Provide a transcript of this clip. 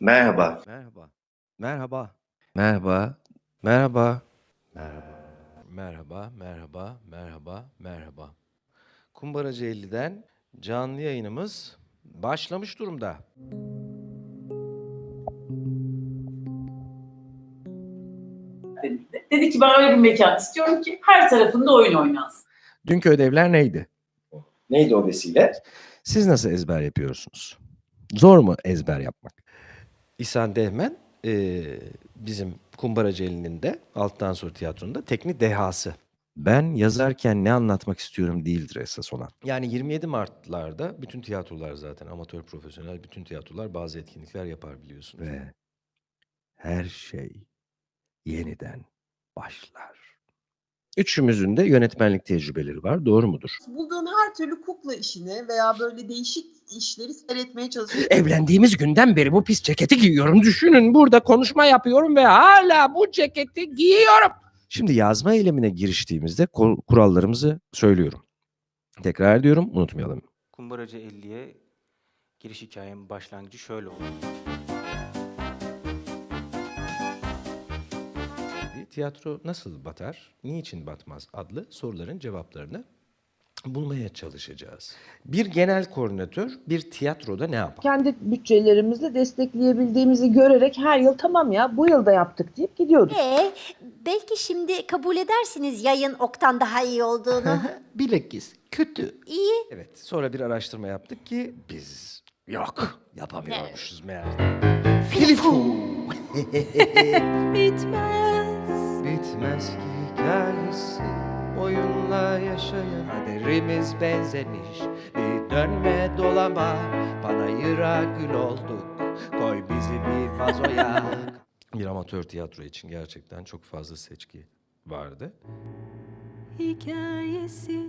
Merhaba. Merhaba. Merhaba. Merhaba. Merhaba. Merhaba. Merhaba, merhaba, merhaba, merhaba. Kumbaracı 50'den canlı yayınımız başlamış durumda. dedi. Dedi ki ben öyle bir mekan istiyorum ki her tarafında oyun oynansın. Dünkü ödevler neydi? Neydi o vesile? Siz nasıl ezber yapıyorsunuz? Zor mu ezber yapmak? İhsan Dehmen eee, bizim Kumbaracı 50'nin de alttan sonra tiyatronun da teknik dehası. Ben yazarken ne anlatmak istiyorum değildir esas olan. Yani 27 Mart'larda bütün tiyatrolar zaten amatör profesyonel bütün tiyatrolar bazı etkinlikler yapar biliyorsun. Ve her şey yeniden başlar. Üçümüzün de yönetmenlik tecrübeleri var. Doğru mudur? bulduğun her türlü kukla işini veya böyle değişik işleri seyretmeye çalışıyorsun. Evlendiğimiz günden beri bu pis ceketi giyiyorum. Düşünün burada konuşma yapıyorum ve hala bu ceketi giyiyorum. Şimdi yazma eylemine giriştiğimizde kurallarımızı söylüyorum. Tekrar ediyorum unutmayalım. Kumbaracı 50'ye giriş hikayemin başlangıcı şöyle oldu. Tiyatro nasıl batar, niçin batmaz adlı soruların cevaplarını bulmaya çalışacağız. Bir genel koordinatör bir tiyatroda ne yapar? kendi bütçelerimizle destekleyebildiğimizi görerek her yıl tamam ya bu yıl da yaptık deyip gidiyorduk. Ee, belki şimdi kabul edersiniz yayın oktan daha iyi olduğunu. Bilakis kötü. iyi. Evet, sonra bir araştırma yaptık ki biz yok yapamıyormuşuz meğer. Bitmez. Bitmez ki hikayesi oyunla yaşayan kaderimiz benzemiş. Bir dönme dolama panayıra gül olduk. Koy bizi bir vazoya bir amatör tiyatro için gerçekten çok fazla seçki vardı. Hikayesi